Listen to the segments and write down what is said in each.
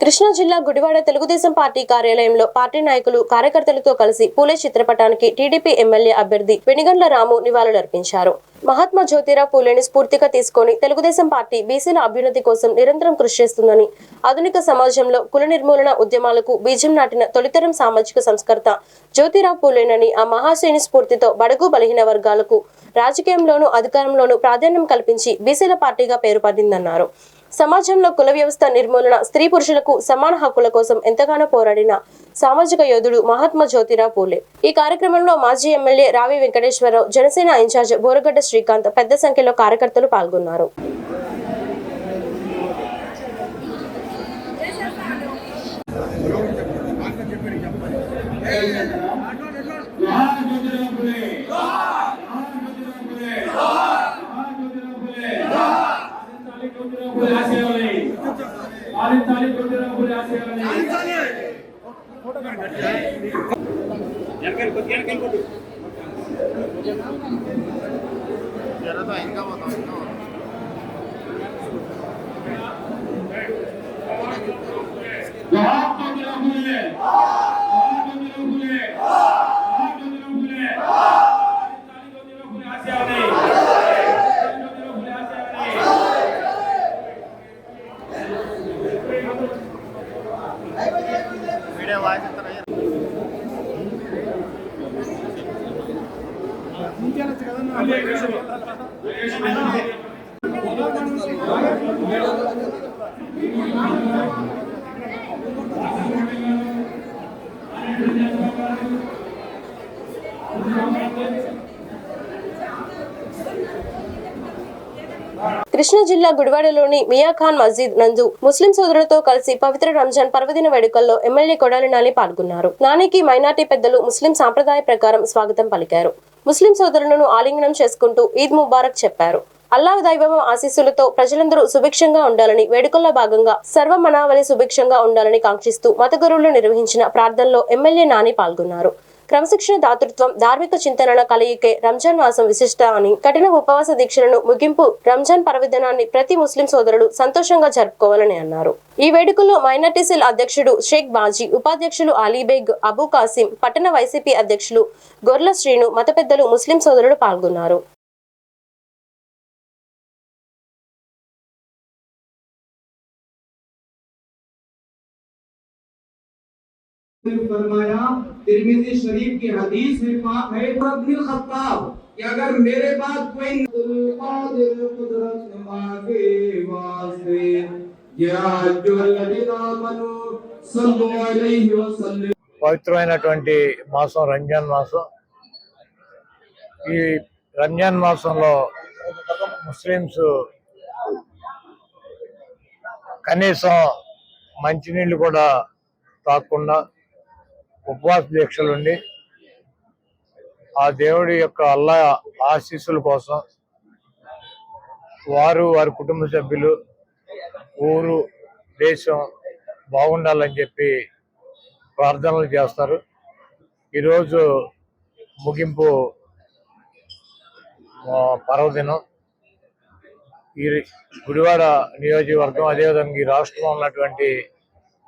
కృష్ణా జిల్లా గుడివాడ తెలుగుదేశం పార్టీ కార్యాలయంలో పార్టీ నాయకులు కార్యకర్తలతో కలిసి పూలే చిత్రపటానికి టీడీపీ ఎమ్మెల్యే అభ్యర్థి వెనిగండ్ల రాము నివాళులర్పించారు. మహాత్మా జ్యోతిరావు పూలేని స్ఫూర్తిగా తీసుకొని తెలుగుదేశం పార్టీ బీసీల అభ్యున్నతి కోసం నిరంతరం కృషి చేస్తుందని ఆధునిక సమాజంలో కుల నిర్మూలన ఉద్యమాలకు బీజం నాటిన తొలితరం సామాజిక సంస్కర్త జ్యోతిరావు పూలేనని ఆ మహాశయుని స్ఫూర్తితో బడుగు బలహీన వర్గాలకు రాజకీయంలోనూ అధికారంలోనూ ప్రాధాన్యం కల్పించి బీసీల పార్టీగా పేరు పడిందన్నారు సమాజంలో కుల వ్యవస్థ నిర్మూలన స్త్రీ పురుషులకు సమాన హక్కుల కోసం ఎంతగానో పోరాడిన సామాజిక యోధుడు మహాత్మా జ్యోతిరావు పూలే. ఈ కార్యక్రమంలో మాజీ MLA Ravi Venkateswara Rao Janasena in charge Boragadda Srikanth పెద్ద సంఖ్యలో కార్యకర్తలు పాల్గొన్నారు. కృష్ణా జిల్లా గుడివాడలోని మియాఖాన్ మస్జిద్ నందు ముస్లిం సోదరులతో కలిసి పవిత్ర రంజాన్ పర్వదిన వేడుకల్లో ఎమ్మెల్యే కొడాలి నాని పాల్గొన్నారు. నానికి మైనార్టీ పెద్దలు ముస్లిం సాంప్రదాయ ప్రకారం స్వాగతం పలికారు. ముస్లిం సోదరులను ఆలింగనం చేసుకుంటూ ఈద్ ముబారక్ చెప్పారు. అల్లాహ్ దైవం ఆశీస్సులతో ప్రజలందరూ సుభిక్షంగా ఉండాలని వేడుకల్లో భాగంగా సర్వ మనావళి సుభిక్షంగా ఉండాలని కాంక్షిస్తూ మతగురువులు నిర్వహించిన ప్రార్థనలో ఎమ్మెల్యే నాని పాల్గొన్నారు. క్రమశిక్షణ దాతృత్వం ధార్మిక చింతనల కలయికే రంజాన్ మాసం విశిష్ట అని కఠిన ఉపవాస దీక్షలను ముగింపు రంజాన్ పర్వదినాన్ని ప్రతి ముస్లిం సోదరుడు సంతోషంగా జరుపుకోవాలని అన్నారు. ఈ వేడుకల్లో మైనార్టీ సెల్ అధ్యక్షుడు షేక్ బాజీ ఉపాధ్యక్షులు అలీబేగ్ అబూ కాసిం పట్టణ వైసీపీ అధ్యక్షులు గొర్ల శ్రీను మత పెద్దలు ముస్లిం సోదరులు పాల్గొన్నారు. फरमाया तिरमिजी शरीफ की हदीस में पाक है अब्दुल खत्ताब कि अगर मेरे बाद कोई कादिर कुदरत नुमा के वास्ते या जो लदीना मनु सल्लु अलैहि वसल्लम పవిత్రమైనటువంటి మాసం రంజాన్ మాసం ఈ రంజాన్ మాసంలో ముస్లిమ్స్ కనీసం మంచినీళ్ళు కూడా తాగకుండా ఉపవాస దీక్షలుండి ఆ దేవుడి యొక్క అల్లా ఆశీస్సుల కోసం వారు వారి కుటుంబ సభ్యులు ఊరు దేశం బాగుండాలని చెప్పి ప్రార్థనలు చేస్తారు. ఈరోజు ముగింపు పర్వదినం. ఈ గుడివాడ నియోజకవర్గం అదేవిధంగా ఈ రాష్ట్రంలో ఉన్నటువంటి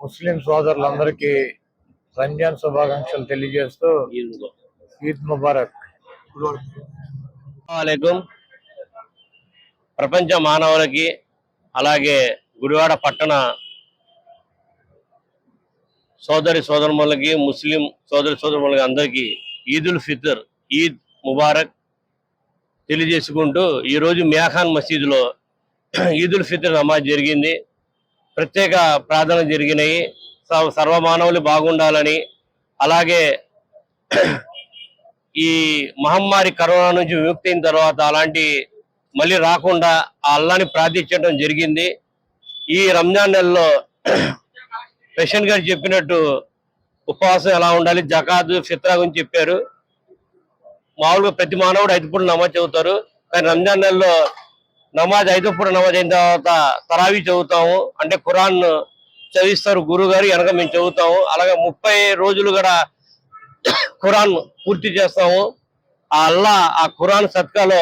ముస్లిం సోదరులందరికీ రంజాన్ శుభాకాంక్షలు తెలియజేస్తూ ఈద్ ముబారక్. అస్సలాముఅలైకుం ప్రపంచ మానవులకి అలాగే గుడివాడ పట్టణ సోదరి సోదరులకి ముస్లిం సోదరి సోదరులకి అందరికీ ఈదుల్ ఫితర్ ఈద్ ముబారక్ తెలియజేసుకుంటూ ఈరోజు మియాఖాన్ మసీదులో ఈదుల్ ఫితర్ నమాజ్ జరిగింది. ప్రత్యేక ప్రార్థనలు జరిగినాయి. సర్వమానవులు బాగుండాలని. అలాగే ఈ మహమ్మారి కరోనా నుంచి విముక్తి అయిన తర్వాత అలాంటి మళ్ళీ రాకుండా ఆ అల్లాని ప్రార్థించడం జరిగింది. ఈ రంజాన్ నెలలో ప్రెసిడెంట్ గారు చెప్పినట్టు ఉపవాసం ఎలా ఉండాలి జకాదు ఫిత్రా గురించి చెప్పారు. మామూలుగా ప్రతి మానవుడు ఐదుపూట నమాజ్ చదువుతారు. కానీ రంజాన్ నెలలో నమాజ్ ఐదు పూట నమాజ్ అయిన తర్వాత తరావీ చదువుతాము. అంటే ఖురాన్ చదివిస్తారు గురువు గారు వెనక మేము చదువుతాము. అలాగే ముప్పై రోజులు కూడా ఖురాన్ పూర్తి చేస్తాము. ఆ అల్లా ఆ ఖురాన్ సత్కాలో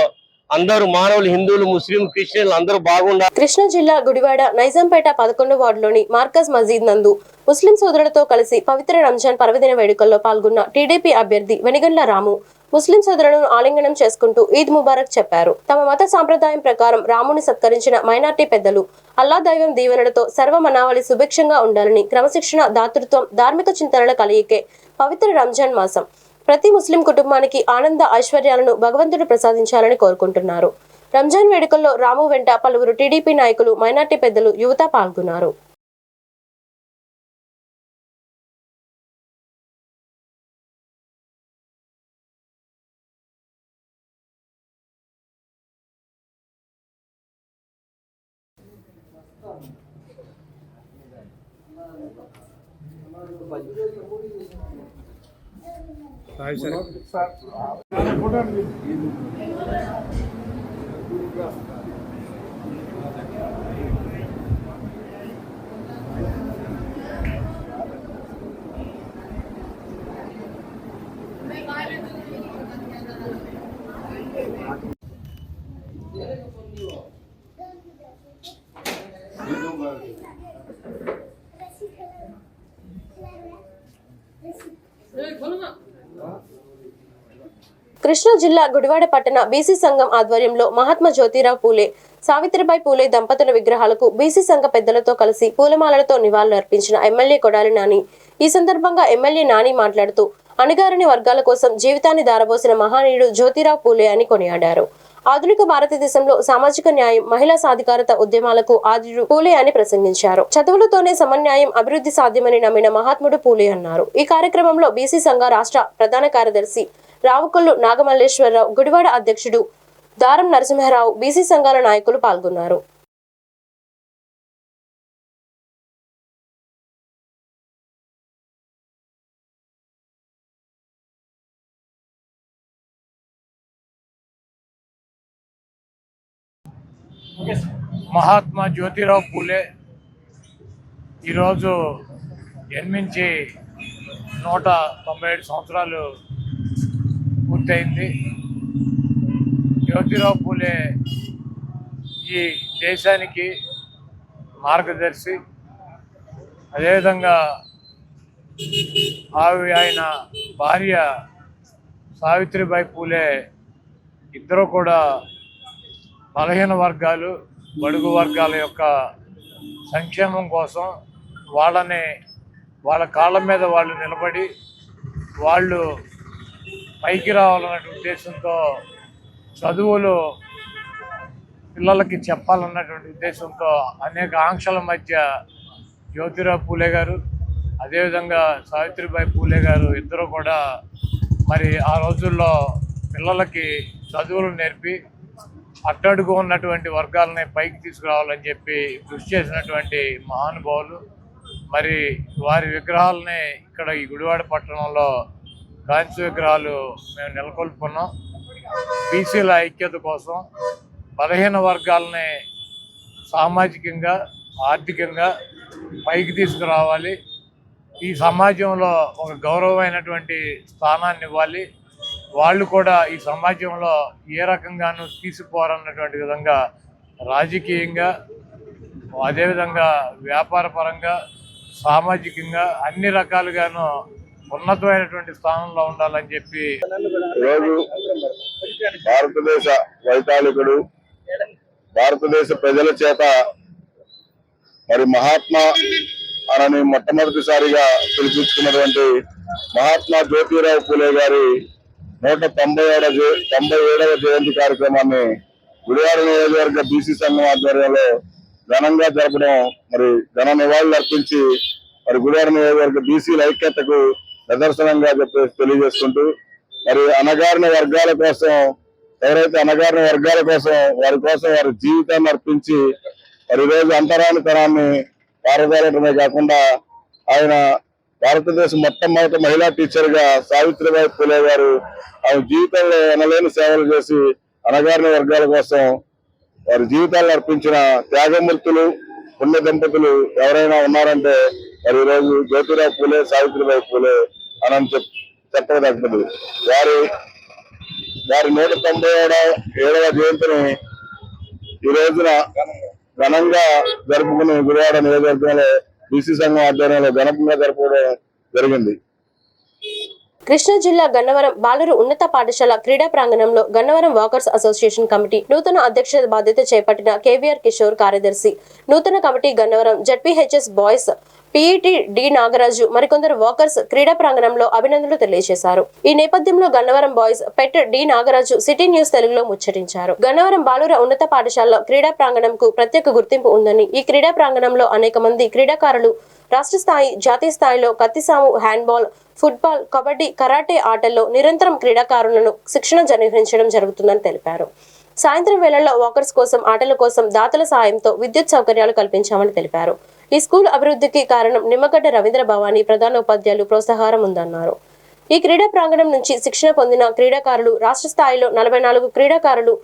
అందరూ మానవులు హిందువులు ముస్లిం క్రిస్టియన్లు అందరూ బాగుండాలి. కృష్ణా జిల్లా గుడివాడ నైజాంపేట పదకొండు వార్డులోని మార్కజ్ మజీద్ నందు ముస్లిం సోదరులతో కలిసి పవిత్ర రంజాన్ పర్వదిన వేడుకల్లో పాల్గొన్న టీడీపీ అభ్యర్థి వెనిగండ్ల రాము ముస్లిం సోదరులను ఆలింగనం చేసుకుంటూ ఈద్ ముబారక్ చెప్పారు. తమ మత సాంప్రదాయం ప్రకారం రాముని సత్కరించిన మైనార్టీ పెద్దలు అల్లా దైవం దీవెనలతో సర్వమనావళి సుభిక్షంగా ఉండాలని క్రమశిక్షణ దాతృత్వం ధార్మిక చింతనల కలియికే పవిత్ర రంజాన్ మాసం. ప్రతి ముస్లిం కుటుంబానికి ఆనంద ఐశ్వర్యాలను భగవంతుడు ప్రసాదించాలని కోరుకుంటున్నారు. రంజాన్ వేడుకల్లో రాము వెంట పలువురు టీడీపీ నాయకులు మైనార్టీ పెద్దలు యువత పాల్గొన్నారు. సార్. కృష్ణా జిల్లా గుడివాడ పట్టణ బీసీ సంఘం ఆధ్వర్యంలో మహాత్మా జ్యోతిరావు పూలే సావిత్రిబాయి పూలే దంపతుల విగ్రహాలకు బీసీ సంఘ పెద్దలతో కలిసి పూలమాలలతో నివాళులు అర్పించిన ఎమ్మెల్యే కొడాలి నాని. ఈ సందర్భంగా ఎమ్మెల్యే నాని మాట్లాడుతూ అణగారిన వర్గాల కోసం జీవితాన్ని దారబోసిన మహానీయుడు జ్యోతిరావు పూలే అని కొనియాడారు. ఆధునిక భారతదేశంలో సామాజిక న్యాయం మహిళా సాధికారత ఉద్యమాలకు ఆదిడు పూలే అని ప్రసంగించారు. చదువులతోనే సమన్యాయం అభివృద్ధి సాధ్యమని నమ్మిన మహాత్ముడు పూలే అన్నారు. ఈ కార్యక్రమంలో బీసీ సంఘ రాష్ట్ర ప్రధాన కార్యదర్శి రావుకొల్లు నాగమల్లేశ్వరరావు గుడివాడ అధ్యక్షుడు దారం నరసింహారావు బీసీ సంఘాల నాయకులు పాల్గొన్నారు. మహాత్మా జ్యోతిరావు పూలే ఈరోజు జన్మించి నూట తొంభై ఏడు సంవత్సరాలు పూర్తయింది జ్యోతిరావు పూలే ఈ దేశానికి మార్గదర్శి. అదేవిధంగా ఆవి ఆయన భార్య సావిత్రిబాయి పూలే ఇద్దరు కూడా బలహీన వర్గాలు బడుగు వర్గాల యొక్క సంక్షేమం కోసం వాళ్ళని వాళ్ళ కాళ్ళ మీద వాళ్ళు నిలబడి వాళ్ళు పైకి రావాలనే ఉద్దేశంతో చదువులు పిల్లలకి చెప్పాలన్నటువంటి ఉద్దేశంతో అనేక ఆంక్షల మధ్య జ్యోతిరావు పూలే గారు అదేవిధంగా సావిత్రిబాయి పూలే గారు ఇద్దరు కూడా మరి ఆ రోజుల్లో పిల్లలకి చదువులు నేర్పి అట్టడుగు ఉన్నటువంటి వర్గాలని పైకి తీసుకురావాలని చెప్పి కృషి చేసినటువంటి మహానుభావులు. మరి వారి విగ్రహాలని ఇక్కడ ఈ గుడివాడ పట్టణంలో కాంస్య విగ్రహాలు మేము నెలకొల్పుకున్నాం. బీసీల ఐక్యత కోసం బలహీన వర్గాలని సామాజికంగా ఆర్థికంగా పైకి తీసుకురావాలి. ఈ సమాజంలో ఒక గౌరవమైనటువంటి స్థానాన్ని ఇవ్వాలి. వాళ్ళు కూడా ఈ సమాజంలో ఏ రకంగానూ తీసుకుపోరన్నటువంటి విధంగా రాజకీయంగా అదేవిధంగా వ్యాపార పరంగా సామాజికంగా అన్ని రకాలుగాను ఉన్నతమైనటువంటి స్థానంలో ఉండాలని చెప్పి ఈరోజు భారతదేశ వైతాళికుడు భారతదేశ ప్రజల చేత మరి మహాత్మా అనని మొట్టమొదటిసారిగా పిలిపించుకున్నటువంటి మహాత్మా జ్యోతిరావు పూలే గారి నూట తొంభై ఏడవ తొంభై ఏడవ జయంతి కార్యక్రమాన్ని గుడివాడ నియోజకవర్గ బీసీ సంఘం ఆధ్వర్యంలో ఘనంగా జరపడం మరి ఘన నివాళులు అర్పించి మరి గుడివాడ నియోజకవర్గ బీసీల ఐక్యతకు ప్రదర్శనంగా చెప్పేసి తెలియజేసుకుంటూ మరి అణగారిన వర్గాల కోసం ఎవరైతే అణగారిన వర్గాల కోసం వారి కోసం వారి జీవితాన్ని అర్పించి మరి ఈరోజు అంతరానితనాన్ని పారదోలటమే కాకుండా ఆయన భారతదేశం మొట్టమొదటి మహిళా టీచర్గా సావిత్రిబాయి పూలే గారు ఆమె జీవితంలో ఎనలేని సేవలు చేసి అణగారిన వర్గాల కోసం వారి జీవితాలను అర్పించిన త్యాగమూర్తులు పుణ్య దంపతులు ఎవరైనా ఉన్నారంటే మరి ఈరోజు జ్యోతిరావు పూలే సావిత్రిబాయి పూలే అని చెప్ చెప్పదగ్గదు వారి వారి నూట తొంభై ఏడవ ఏడవ జయంతిని ఈ రోజున ఘనంగా జరుపుకుని గురువాడ నియోజకవర్గంలో బీసీ సంఘం ఆధ్వర్యంలో ఘనంగా జరుపుకోవడం జరిగింది. కృష్ణా జిల్లా గన్నవరం బాలురు ఉన్నత పాఠశాల క్రీడా ప్రాంగణంలో గన్నవరం వాకర్స్ అసోసియేషన్ కమిటీ నూతన అధ్యక్ష బాధ్యత చేపట్టిన కేవీఆర్ కిషోర్ కార్యదర్శి. నూతన committee Gannavaram ZPHS boys PET D Nagaraju మరికొందరు వాకర్స్ క్రీడా ప్రాంగణంలో అభినందనలు తెలియజేశారు. ఈ నేపథ్యంలో Gannavaram boys PET D Nagaraju city news తెలుగులో ముచ్చటించారు. గన్నవరం బాలుర ఉన్నత పాఠశాలలో క్రీడా ప్రాంగణంకు ప్రత్యేక గుర్తింపు ఉందని ఈ క్రీడా ప్రాంగణంలో అనేక మంది క్రీడాకారులు రాష్ట్ర స్థాయి జాతీయ స్థాయిలో కత్తిసాము హ్యాండ్బాల్ ఫుట్బాల్ కబడ్డీ కరాటే ఆటల్లో నిరంతరం క్రీడాకారులను శిక్షణ నిర్వహించడం జరుగుతుందని తెలిపారు. సాయంత్రం వేళల్లో వాకర్స్ కోసం ఆటల కోసం దాతల సాయంతో విద్యుత్ సౌకర్యాలు కల్పించామని తెలిపారు. ఈ స్కూల్ అభివృద్ధికి కారణం నిమ్మగడ్డ రవీంద్ర భవానీ ప్రధాన ఉపాధ్యాయులు ప్రోత్సాహారం ఉందన్నారు. ఈ క్రీడా ప్రాంగణం నుంచి శిక్షణ పొందిన క్రీడాకారులు రాష్ట్ర స్థాయిలో నలభై నాలుగు క్రీడాకారులు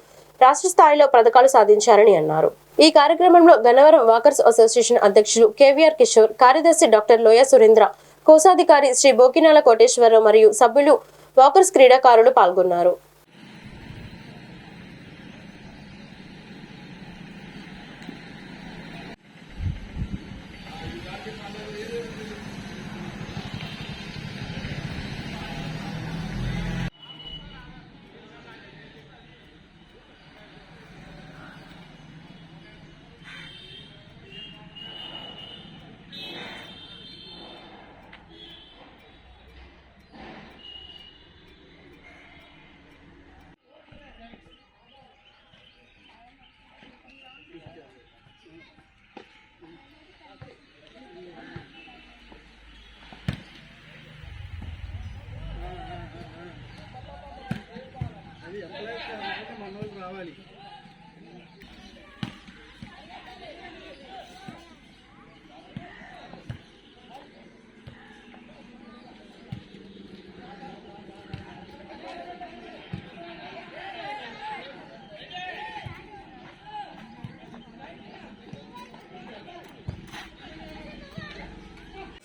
రాష్ట్ర స్థాయిలో పథకాలు సాధించారని అన్నారు. ఈ కార్యక్రమంలో గన్నవరం వాకర్స్ అసోసియేషన్ అధ్యక్షులు కేవీఆర్ కిషోర్ కార్యదర్శి డాక్టర్ లోయ సురేంద్ర కోశాధికారి శ్రీ బోకినాల కోటేశ్వరరావు మరియు సభ్యులు వాకర్స్ క్రీడాకారులు పాల్గొన్నారు.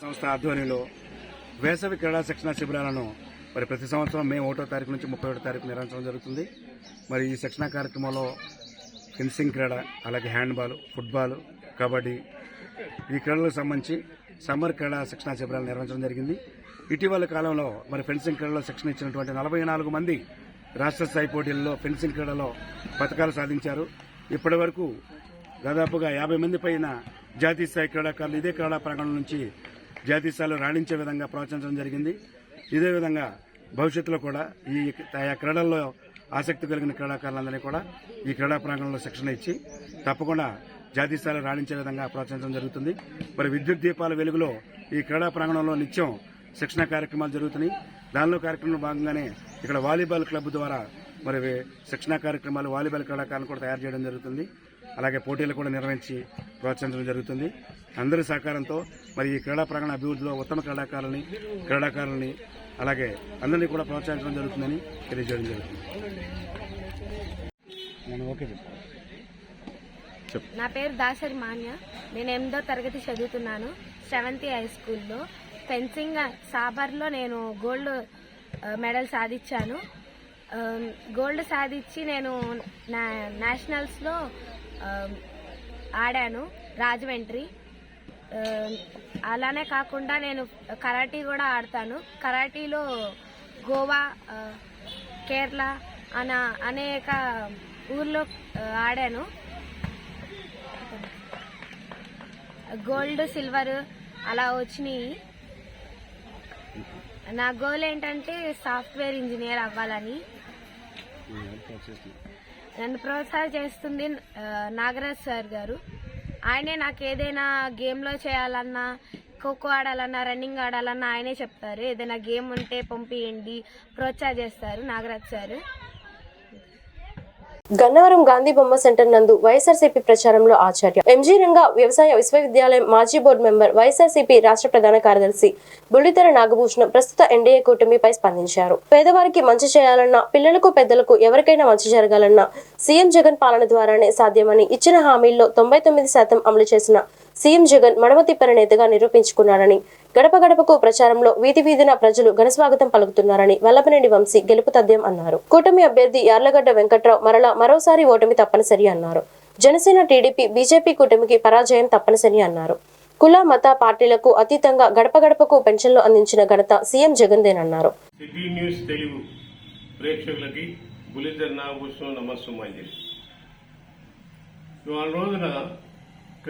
సంస్థ ఆధ్వర్యంలో వేసవి క్రీడా శిక్షణ శిబిరాలను మరి ప్రతి సంవత్సరం మే ఒకటో తారీఖు నుంచి ముప్పై ఒకటో తారీఖు నిర్వహించడం జరుగుతుంది. మరి ఈ శిక్షణ కార్యక్రమంలో ఫెన్సింగ్ క్రీడ అలాగే హ్యాండ్బాల్ ఫుట్బాల్ కబడ్డీ ఈ క్రీడలకు సంబంధించి సమ్మర్ క్రీడా శిక్షణ శిబిరాలు నిర్వహించడం జరిగింది. ఇటీవల కాలంలో మరి ఫెన్సింగ్ క్రీడలో శిక్షణ ఇచ్చినటువంటి నలభై నాలుగు మంది రాష్ట్ర స్థాయి పోటీల్లో ఫెన్సింగ్ క్రీడలో పథకాలు సాధించారు. ఇప్పటి వరకు దాదాపుగా యాభై మంది పైన జాతీయ స్థాయి క్రీడాకారులు ఇదే క్రీడా ప్రాంగణం నుంచి జాతీయ స్థాయిలో రాణించే విధంగా ప్రోత్సహించడం జరిగింది. ఇదే విధంగా భవిష్యత్తులో కూడా ఈ ఆయా క్రీడల్లో ఆసక్తి కలిగిన క్రీడాకారులందరినీ కూడా ఈ క్రీడా ప్రాంగణంలో శిక్షణ ఇచ్చి తప్పకుండా జాతీయ స్థాయిలో రాణించే విధంగా ప్రోత్సహించడం జరుగుతుంది. మరి విద్యుత్ దీపాల వెలుగులో ఈ క్రీడా ప్రాంగణంలో నిత్యం శిక్షణ కార్యక్రమాలు జరుగుతున్నాయి. దానిలో కార్యక్రమంలో భాగంగానే ఇక్కడ వాలీబాల్ క్లబ్ ద్వారా మరి శిక్షణ కార్యక్రమాలు వాలీబాల్ క్రీడాకారులను కూడా తయారు చేయడం జరుగుతుంది. అలాగే పోటీలు కూడా నిర్వహించి ప్రోత్సహించడం జరుగుతుంది. అందరి సహకారంతో మరి ఈ క్రీడా ప్రాంగణ అభివృద్ధిలో ఉత్తమ క్రీడాకారులని క్రీడాకారులని అలాగే అందరినీ కూడా ప్రోత్సహించడం జరుగుతుందని తెలియజేయడం జరుగుతుంది. ఓకే నా పేరు దాసరి మాన్య. నేను ఎనిమిదో తరగతి చదువుతున్నాను. సెవెంత్ హై స్కూల్లో. ఫెన్సింగ్ సాబర్లో నేను గోల్డ్ మెడల్ సాధించాను. గోల్డ్ సాధించి నేను నా నేషనల్స్లో ఆడాను. రాజమండ్రి. అలానే కాకుండా నేను కరాటీ కూడా ఆడతాను. కరాటీలో గోవా కేరళ అన అనేక ఊర్లో ఆడాను. గోల్డ్ సిల్వర్ అలా వచ్చినాయి. నా గోల్ ఏంటంటే సాఫ్ట్వేర్ ఇంజనీర్ అవ్వాలని. నన్ను ప్రోత్సాహం చేస్తుంది నాగరాజ్ సార్ గారు. ఆయనే నాకు ఏదైనా గేమ్లో చేయాలన్నా ఖోఖో ఆడాలన్నా రన్నింగ్ ఆడాలన్నా ఆయనే చెప్తారు. ఏదైనా గేమ్ ఉంటే పంపియండి. ప్రోత్సాహ చేస్తారు నాగరాజ్ సార్. గన్నవరం గాంధీ బొమ్మ సెంటర్ నందు వైఎస్ఆర్సీపీ ప్రచారంలో ఆచార్య. ఎంజీ రంగా వ్యవసాయ విశ్వవిద్యాలయం మాజీ బోర్డు మెంబర్ వైఎస్ఆర్సీపీ రాష్ట్ర ప్రధాన కార్యదర్శి బుల్లితెర నాగభూషణం ప్రస్తుత ఎన్డీఏ కూటమిపై స్పందించారు. పేదవారికి మంచి చేయాలన్నా పిల్లలకు పెద్దలకు ఎవరికైనా మంచి జరగాలన్నా సీఎం జగన్ పాలన ద్వారానే సాధ్యమని ఇచ్చిన హామీల్లో తొంభై తొమ్మిది శాతం అమలు చేసిన సీఎం జగన్ మడమతిప్పని నేతగా నిరూపించుకున్నారని గడప గడపకు ప్రచారంలో వీధి వీధిన ప్రజలు ఘనస్వాగతం పలుకుతున్నారని వల్లభనేని వంశీ గెలుపు తథ్యం అన్నారు. కూటమి అభ్యర్థి యార్లగడ్డ వెంకట్రావు మరలా మరోసారి ఓటమి తప్పనిసరి అన్నారు. జనసేన టీడీపీ బీజేపీ కూటమికి పరాజయం తప్పనిసరి అన్నారు. కుల మత పార్టీలకు అతీతంగా గడప గడపకు పెన్షన్లు అందించిన ఘనత సీఎం జగన్దేనన్నారు. సిటీ న్యూస్ తెలుగు ప్రేక్షకులకి బులిధర్ నాగభూషణం నమస్సుమాంజలి ఇవాళ రోజున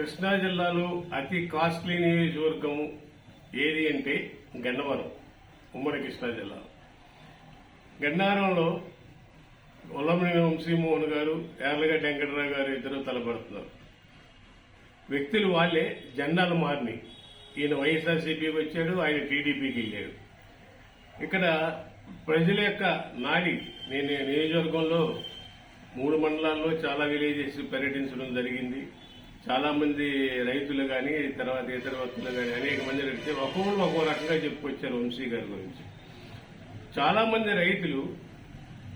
కృష్ణా జిల్లాలో అతి కాస్ట్లీ నియోజకవర్గం ఏది అంటే గన్నవరం ఉమ్మడి కృష్ణా జిల్లా. గన్నవరంలో ఉల్లమనేని వంశీమోహన్ గారు యార్లగడ్డ వెంకటరావు గారు ఇద్దరు తలపడుతున్నారు. వ్యక్తులు వాళ్ళే జెండాలు మారిని. ఈయన వైఎస్ఆర్సీపీకి వచ్చాడు ఆయన టీడీపీకి వెళ్ళాడు. ఇక్కడ ప్రజల యొక్క నాడి నేను నియోజకవర్గంలో మూడు మండలాల్లో చాలా విలేజెస్ పర్యటించడం జరిగింది. చాలా మంది రైతులు కానీ తర్వాత ఇతర వ్యక్తులు కానీ అనేక మంది అడిగితే ఒక్కొక్కరు ఒక్కో రకంగా చెప్పుకొచ్చారు వంశీ గారి గురించి. చాలా మంది రైతులు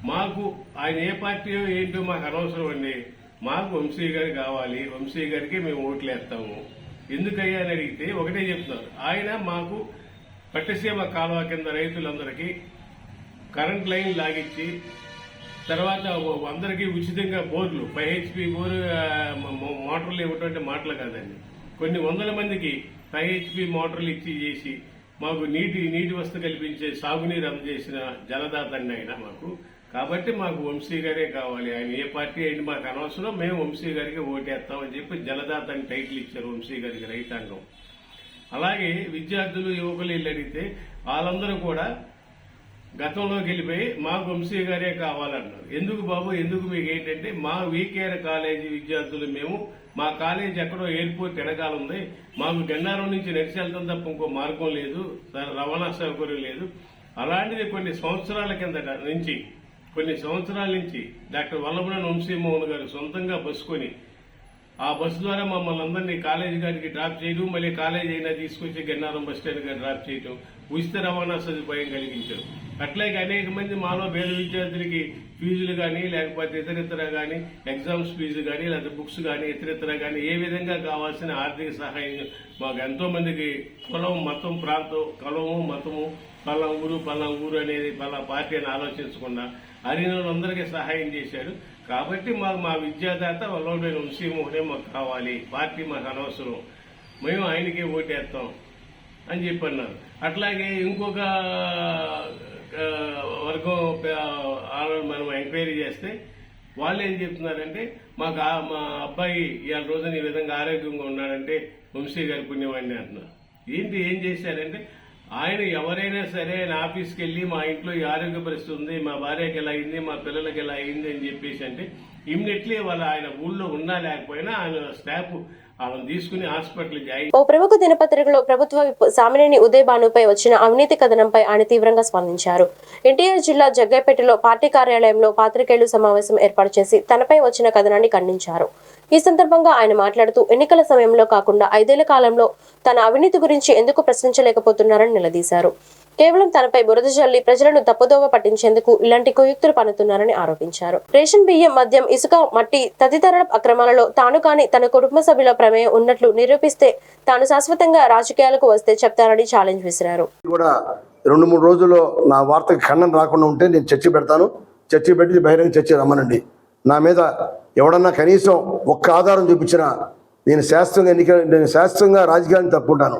మాకు ఆయన ఏ పార్టీ ఏంటో మాకు అనవసరం అండి. మాకు వంశీ గారు కావాలి వంశీ గారికి మేము ఓట్లు వేస్తాము. ఎందుకయ్యా అని అడిగితే ఒకటే చెప్తున్నారు. ఆయన మాకు పట్టసీమ కాలువ కింద రైతులందరికీ కరెంట్ లైన్ లాగిచ్చి తర్వాత అందరికీ ఉచితంగా బోర్లు ఫైవ్ హెచ్పి బోరు మోటార్లు ఇవ్వటువంటి మాటలు కాదండి. కొన్ని వందల మందికి ఫైవ్ హెచ్పి మోటార్లు ఇచ్చి చేసి మాకు నీటి నీటి వసతి కల్పించే సాగునీరు అందజేసిన జలదాతండి ఆయన మాకు. కాబట్టి మాకు వంశీ గారే కావాలి. ఆయన ఏ పార్టీ అయింది మాకు అనవసరం మేము వంశీ గారికి ఓటేస్తామని చెప్పి జలదాత అని టైటిల్ ఇచ్చారు వంశీ గారికి రైతాంగం. అలాగే విద్యార్థులు యువకులు వీళ్ళు అడిగితే వాళ్ళందరూ కూడా గతంలోకి వెళ్ళిపోయి మాకు వంశీ గారే కావాలన్నారు. ఎందుకు బాబు? ఎందుకు మీకు ఏంటంటే మా వీకేఆర్ కాలేజీ విద్యార్థులు మేము మా కాలేజీ ఎక్కడో ఎయిర్పోర్ట్ ఎడగాలి ఉంది. మాకు గన్నారం నుంచి నడిచి వెళ్తాం తప్ప ఇంకో మార్గం లేదు. రవాణా సౌకర్యం లేదు. అలాంటిది కొన్ని సంవత్సరాల కిందట నుంచి కొన్ని సంవత్సరాల నుంచి డాక్టర్ వల్లభనేని వంశీమోహన్ గారు సొంతంగా బస్సు కొని ఆ బస్సు ద్వారా మమ్మల్ని అందరినీ కాలేజీ గారికి డ్రాప్ చేయడం మళ్ళీ కాలేజీ అయినా తీసుకొచ్చి గన్నారం బస్ స్టాండ్ గారు డ్రాప్ చేయడం ఉచిత రవాణా సదుపాయం కలిగించారు అట్లాగే అనేక మంది మాలో పేద విద్యార్థులకి ఫీజులు కానీ లేకపోతే ఇతరితర కానీ ఎగ్జామ్స్ ఫీజు కానీ లేదా బుక్స్ కానీ ఇతరితర కానీ ఏ విధంగా కావాల్సిన ఆర్థిక సహాయం మాకు ఎంతో మందికి కులం మతం ప్రాంతం కులము మతము పలా ఊరు పలా ఊరు అనేది పలా పార్టీ అని ఆలోచించకుండా అరినందరికీ సహాయం చేశాడు కాబట్టి మాకు మా విద్యాదాత వల్లభైన వంశీమోహనే మాకు కావాలి. పార్టీ మాకు అనవసరం. మేము ఆయనకే ఓటేస్తాం అని చెప్పన్నారు. అట్లాగే ఇంకొక ఆ, వర్గం ఆ, మనం ఎంక్వైరీ చేస్తే వాళ్ళు ఏం చెప్తున్నారంటే మాకు మా అబ్బాయి ఇవాళ రోజున ఈ విధంగా ఆరోగ్యంగా ఉన్నాడంటే వంశీ గారి పుణ్యవాణ్ణి అంటున్నారు. ఏంటి ఏం చేశారంటే ఆయన ఎవరైనా సరే ఆయన ఆఫీస్కి వెళ్ళి మా ఇంట్లో ఈ ఆరోగ్య పరిస్థితి ఉంది మా భార్యకి ఎలా అయింది మా పిల్లలకి ఎలా అయింది అని చెప్పేసి అంటే ఇమ్మీడియట్లీ వాళ్ళు ఆయన ఊళ్ళో ఉన్నా లేకపోయినా ఆయన స్టాఫ్ ఓ ప్రముఖ దినపత్రికలో ప్రభుత్వ సామినేని ఉదయ్ భానుపై వచ్చిన అవినీతి కథనంపై ఆయన తీవ్రంగా స్పందించారు. ఎన్టీఆర్ జిల్లా జగ్గైపేటలో పార్టీ కార్యాలయంలో పాత్రికేయులు సమావేశం ఏర్పాటు చేసి తనపై వచ్చిన కథనాన్ని ఖండించారు. ఈ సందర్భంగా ఆయన మాట్లాడుతూ ఎన్నికల సమయంలో కాకుండా ఐదేళ్ళ కాలంలో తన అవినీతి గురించి ఎందుకు ప్రశ్నించలేకపోతున్నారని నిలదీశారు. కేవలం తనపై బురద జల్లి ప్రజలను తప్పుదోవ పట్టించేందుకు ఇలాంటి కుయుక్తులు పనుతున్నారని ఆరోపించారు. రేషన్ బియ్యం మద్యం ఇసుక మట్టి తదితర అక్రమాలలో తాను కాని తన కుటుంబ సభ్యుల ప్రమేయం ఉన్నట్లు నిరూపిస్తే తాను శాశ్వతంగా రాజకీయాలకు వస్తే చెప్తారని ఛాలెంజ్ విసిరారు. కూడా రెండు మూడు రోజుల్లో నా వార్తకి ఖండం రాకుండా ఉంటే నేను చర్చి పెడతాను. చర్చి పెట్టి బహిరంగ చర్చ రమ్మనండి. నా మీద ఎవడన్నా కనీసం ఒక్క ఆధారం చూపించినా నేను శాస్త్రంగా ఎన్నిక నేను శాస్త్రంగా రాజకీయాన్ని తప్పుకుంటాను.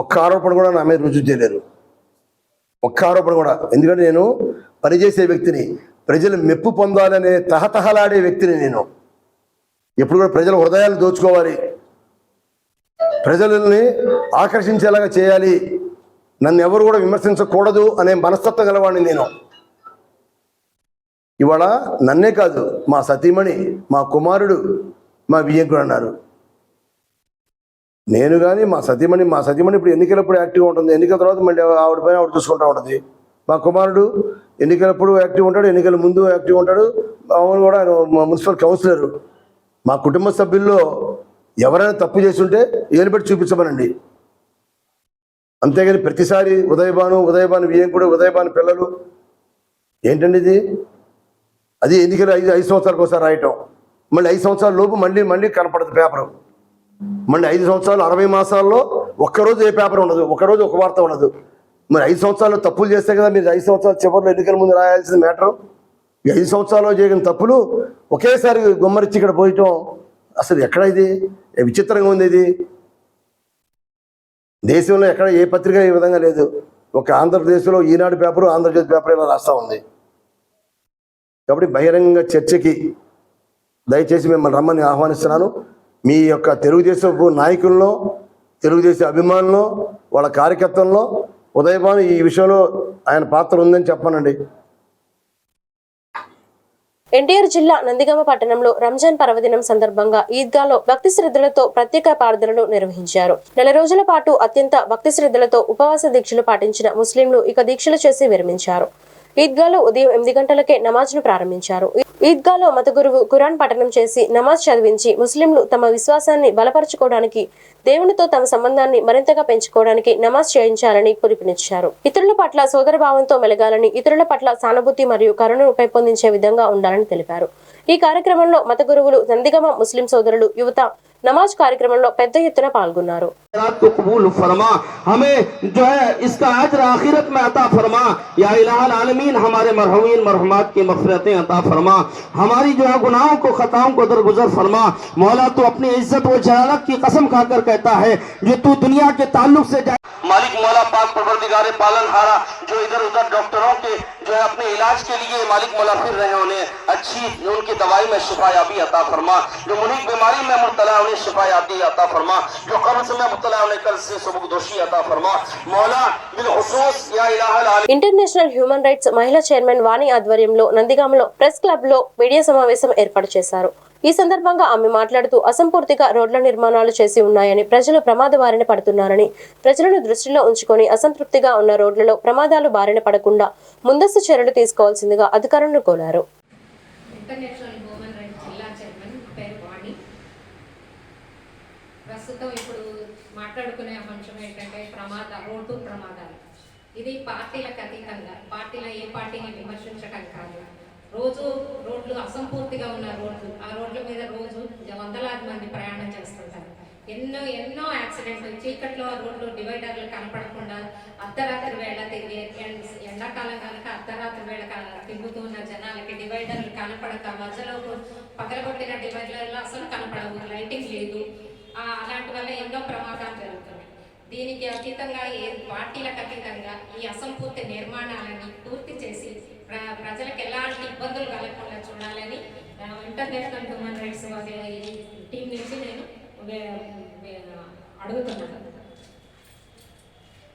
ఒక్క ఆరోపణ కూడా నా మీద రుజువు చేయలేరు ఒక్క ఆరోపణ కూడా. ఎందుకంటే నేను పనిచేసే వ్యక్తిని ప్రజలు మెప్పు పొందాలనే తహతహలాడే వ్యక్తిని నేను. ఎప్పుడు కూడా ప్రజల హృదయాలు దోచుకోవాలి. ప్రజలని ఆకర్షించేలాగా చేయాలి. నన్ను ఎవరు కూడా విమర్శించకూడదు అనే మనస్తత్వం గలవాడిని నేను. ఇవాళ నన్నే కాదు మా సతీమణి మా కుమారుడు మా వియ్యంకుడు అన్నారు. నేను కానీ మా సతీమణి మా సతీమణి ఇప్పుడు ఎన్నికలప్పుడు యాక్టివ్గా ఉంటుంది. ఎన్నికల తర్వాత మళ్ళీ ఆవిడ పైన ఆవిడ చూసుకుంటూ ఉంటుంది. మా కుమారుడు ఎన్నికలప్పుడు యాక్టివ్ ఉంటాడు ఎన్నికల ముందు యాక్టివ్ ఉంటాడు. మామూలు కూడా ఆయన మా మున్సిపల్ కౌన్సిలర్. మా కుటుంబ సభ్యుల్లో ఎవరైనా తప్పు చేస్తుంటే ఏలు చూపించమనండి. అంతేగాని ప్రతిసారి ఉదయభాను ఉదయభాను వియంకుడు ఉదయభాను పిల్లలు ఏంటండి ఇది? అది ఎన్నికలు ఐదు ఐదు సంవత్సరాలకు ఒకసారి రాయటం. మళ్ళీ ఐదు సంవత్సరాల లోపు మళ్ళీ మళ్ళీ కనపడదు పేపరు. మళ్ళీ ఐదు సంవత్సరాలు అరవై మాసాల్లో ఒక్కరోజు ఏ పేపర్ ఉండదు ఒక్కరోజు ఒక వార్త ఉండదు. మరి ఐదు సంవత్సరాలు తప్పులు చేస్తే కదా మీరు ఐదు సంవత్సరాల చివరిలో ఎన్నికల ముందు రాయాల్సిన మ్యాటర్? ఈ ఐదు సంవత్సరాలు చేయని తప్పులు ఒకేసారి గుమ్మరిచ్చి ఇక్కడ పోయటం అసలు ఎక్కడ ఇది? విచిత్రంగా ఉంది ఇది? దేశంలో ఎక్కడ ఏ పత్రిక ఈ విధంగా లేదు. ఒక ఆంధ్రప్రదేశ్లో ఈనాడు పేపరు ఆంధ్రజ్యోతి పేపర్ ఇలా రాస్తా ఉంది. కాబట్టి బహిరంగ చర్చకి దయచేసి మిమ్మల్ని రమ్మని ఆహ్వానిస్తున్నాను. మీ యొక్క తెలుగుదేశపు నాయకుల్లో తెలుగుదేశం అభిమానులు వాళ్ళ కార్యకర్తల్లో ఉదయభాను ఈ విషయంలో ఆయన పాత్ర ఉందని చెప్పానండి. ఎన్టీఆర్ జిల్లా నందిగామ పట్టణంలో రంజాన్ పర్వదినం సందర్భంగా ఈద్గాలో భక్తి శ్రద్ధలతో ప్రత్యేక ప్రార్థనలు నిర్వహించారు. నెల రోజుల పాటు అత్యంత భక్తి శ్రద్ధలతో ఉపవాస దీక్షలు పాటించిన ముస్లింలు ఇక దీక్షలు చేసి విరమించారు. ఈద్గాలో ఉదయం ఎనిమిది గంటలకే నమాజ్ను ప్రారంభించారు. ఈద్గాలో మత గురువు ఖురాన్ పఠనం చేసి నమాజ్ చదివించి ముస్లింలు తమ విశ్వాసాన్ని బలపరచుకోవడానికి దేవునితో తమ సంబంధాన్ని మరింతగా పెంచుకోవడానికి నమాజ్ చేయించాలని పిలుపునిచ్చారు. ఇతరుల పట్ల సోదరభావంతో మెలగాలని ఇతరుల పట్ల సానుభూతి మరియు కరుణను పెంపొందించే విధంగా ఉండాలని తెలిపారు. ఈ కార్యక్రమంలో మత గురువులు నందిగమ ముస్లిం సోదరులు యువత నమాజ్ కార్యక్రమంలో పెద్ద ఎత్తున పాల్గొన్నారు रात को कबूल फरमा हमें जो है इसका अजर आखिरत में अता फरमा या इलाहल आलमीन हमारे मरहूमीन मरहमात की मफरतें अता फरमा हमारी जो है गुनाहों को खताओं को दरगुजर फरमा मौला तू अपनी इज्जत व जलालत की कसम खाकर कहता है जो तू दुनिया के ताल्लुक से जाए मालिक मौला पाक परवरदिगार पालन हारा जो इधर उधर डॉक्टरों के जो है अपने इलाज के लिए मालिक मौला फिर रहे हैं उन्हें अच्छी उनकी दवाई में शिफायाबी अता फरमा जो मुनीक बीमारी में मुबतला है, उन्हें शिफायाबी अता फरमा जो कब्ज में मुबतला है, उन्हें कल से सबक दोषी अता फरमा मौला बिलखुसूस या इलाहल आलमीन ఇంటర్నేషనల్ హ్యూమన్ రైట్స్ మహిళా చైర్మన్ వాణి ఆధ్వర్యంలో నందిగామలో ప్రెస్ క్లబ్ లో మీడియా సమావేశం ఏర్పాటు చేశారు ఈ సందర్భంగా ఆమె మాట్లాడుతూ అసంపూర్తిగా రోడ్ల నిర్మాణాలు చేసి ఉన్నాయని ప్రజలు ప్రమాద బారిన పడుతున్నారని ప్రజలను దృష్టిలో ఉంచుకొని అసంతృప్తిగా ఉన్న రోడ్లలో ప్రమాదాలు బారిన పడకుండా ముందస్తు చర్యలు తీసుకోవాల్సిందిగా అధికారులను కోరారు ప్రస్తుతం ఇప్పుడు మాట్లాడుకునే అంశం ఏంటంటే ప్రమాద రోడ్డు ప్రమాదాలు. ఇది పార్టీలకు అతీతంగా పార్టీల ఏ పార్టీని విమర్శించడం కాదు. రోజు రోడ్లు అసంపూర్తిగా ఉన్న రోడ్లు ఆ రోడ్ల మీద రోజు వందలాది మంది ప్రయాణం చేస్తుంటారు. ఎన్నో ఎన్నో యాక్సిడెంట్లు చీకట్లో రోడ్లు డివైడర్లు కనపడకుండా అర్ధరాత్రి వేళ తిరిగి ఎండాకాలం కనుక అర్ధరాత్రి వేళ తిరుగుతూ తిరుగుతున్న జనాలకి డివైడర్లు కనపడక మధ్యలో పగలగొట్టిన డివైడర్లు అసలు కనపడవు. లైటింగ్ లేదు. అలాంటి వల్ల ఎన్నో ప్రమాదాలు జరుగుతున్నాయి. దీనికి అతీతంగా ఏ పార్టీలకు అతీతంగా ఈ అసంపూర్తి నిర్మాణాలని పూర్తి చేసి ప్ర ప్రజలకు ఎలాంటి ఇబ్బందులు కలగకుండా చూడాలని ఇంటర్నేషనల్ హ్యూమన్ రైట్స్ టీం నుంచి నేను అడుగుతున్నాను.